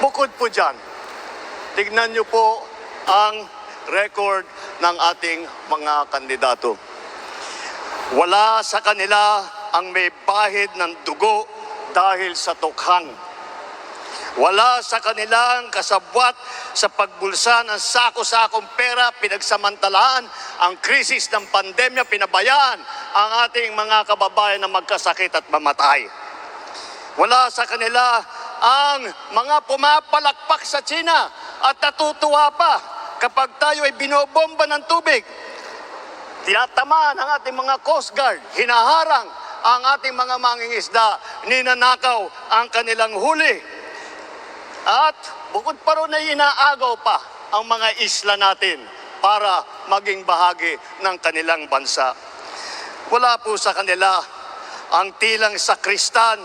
Bukod po dyan, tignan niyo po ang record ng ating mga kandidato. Wala sa kanila ang may bahid ng dugo dahil sa tukhang. Wala sa kanilang kasabwat sa pagbulsa ng sako-sakong pera, pinagsamantalaan ang krisis ng pandemya, pinabayaan ang ating mga kababayan na magkasakit at mamatay. Wala sa kanila ang mga pumapalakpak sa China at natutuwa pa kapag tayo ay binobomba ng tubig. Tinatamaan ang ating mga Coast Guard, hinaharang ang ating mga mangingisda, ninanakaw ang kanilang huli. At bukod pa ron ay inaagaw pa ang mga isla natin para maging bahagi ng kanilang bansa. Wala po sa kanila ang tilang sakristan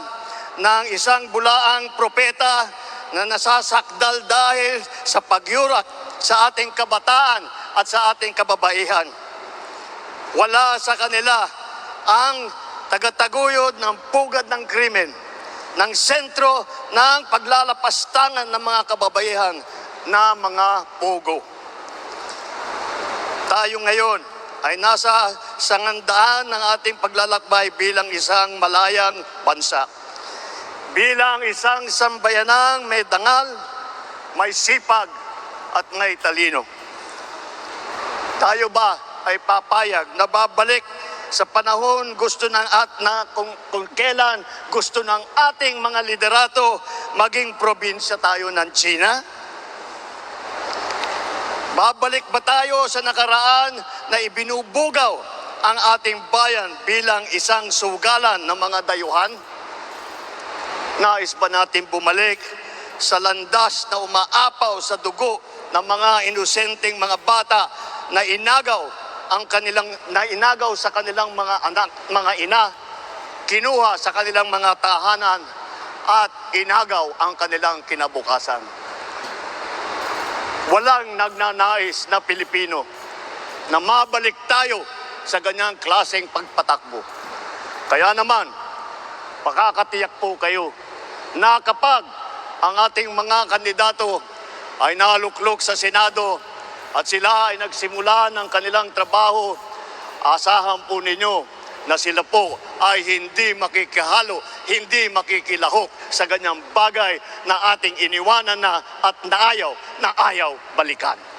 ng isang bulaang propeta na nasasakdal dahil sa pagyurak sa ating kabataan at sa ating kababaihan. Wala sa kanila ang tagataguyod ng pugad ng krimen, ng sentro ng paglalapastangan ng mga kababaihan na mga pugo. Tayo ngayon ay nasa sangandaan ng ating paglalakbay bilang isang malayang bansa. Bilang isang sambayanang may dangal, may sipag at may talino. Tayo ba ay papayag na babalik sa panahon gusto ng at na kung, kung kailan gusto ng ating mga liderato maging probinsya tayo ng China? Babalik ba tayo sa nakaraan na ibinubugaw ang ating bayan bilang isang sugalan ng mga dayuhan? Nais ba natin bumalik sa landas na umaapaw sa dugo ng mga inosenteng mga bata na inagaw ang kanilang na inagaw sa kanilang mga anak, mga ina, kinuha sa kanilang mga tahanan at inagaw ang kanilang kinabukasan. Walang nagnanais na Pilipino na mabalik tayo sa ganyang klaseng pagpatakbo. Kaya naman, makakatiyak po kayo na kapag ang ating mga kandidato ay naluklok sa Senado at sila ay nagsimula ng kanilang trabaho, asahan po ninyo na sila po ay hindi makikihalo, hindi makikilahok sa ganyang bagay na ating iniwanan na at naayaw na ayaw balikan.